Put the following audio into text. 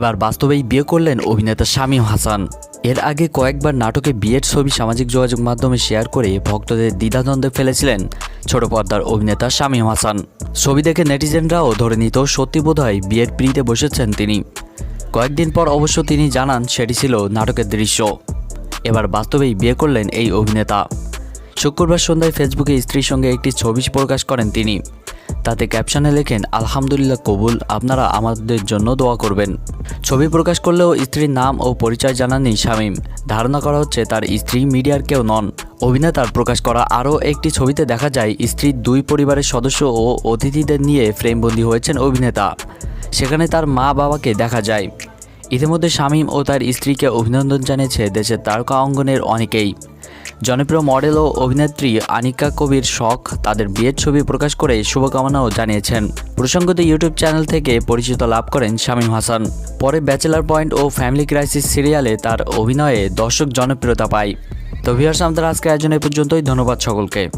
এবার বাস্তবেই বিয়ে করলেন অভিনেতা শামীম হাসান। এর আগে কয়েকবার নাটকে বিয়ের ছবি সামাজিক যোগাযোগ মাধ্যমে শেয়ার করে ভক্তদের দ্বিধাদ্বন্দ্বে ফেলেছিলেন ছোট পর্দার অভিনেতা শামীম হাসান। ছবি দেখে নেটিজেনরাও ধরে নিত, সত্যি বোধহয় বিয়ের পিড়িতে বসেছেন তিনি। কয়েকদিন পর অবশ্য তিনি জানান, সেটি ছিল নাটকের দৃশ্য। এবার বাস্তবেই বিয়ে করলেন এই অভিনেতা। শুক্রবার সন্ধ্যায় ফেসবুকে স্ত্রীর সঙ্গে একটি ছবি প্রকাশ করেন তিনি। তাতে ক্যাপশনে লেখেন, আলহামদুলিল্লাহ, কবুল। আপনারা আমাদের জন্য দোয়া করবেন। ছবি প্রকাশ করলেও স্ত্রীর নাম ও পরিচয় জানাননি শামীম। ধারণা করা হচ্ছে, তার স্ত্রী মিডিয়ার কেউ নন। অভিনেতার প্রকাশ করা আরও একটি ছবিতে দেখা যায় স্ত্রীর দুই পরিবারের সদস্য ও অতিথিদের নিয়ে ফ্রেমবন্দি হয়েছেন অভিনেতা। সেখানে তার মা বাবাকে দেখা যায়। ইতিমধ্যে শামীম ও তার স্ত্রীকে অভিনন্দন জানিয়েছে দেশের তারকা অঙ্গনের অনেকেই। জনপ্রিয় মডেল ও অভিনেত্রী আনিকা কবির শখ তাদের বিয়ের ছবি প্রকাশ করে শুভকামনাও জানিয়েছেন। প্রসঙ্গত ইউটিউব চ্যানেল থেকে পরিচিত লাভ করেন শামীম হাসান। পরে ব্যাচেলার পয়েন্ট ও ফ্যামিলি ক্রাইসিস সিরিয়ালে তার অভিনয়ে দর্শক জনপ্রিয়তা পায়। তো ভিয়ার্স আমাদের আজকে আয়োজন এ পর্যন্তই। ধন্যবাদ সকলকে।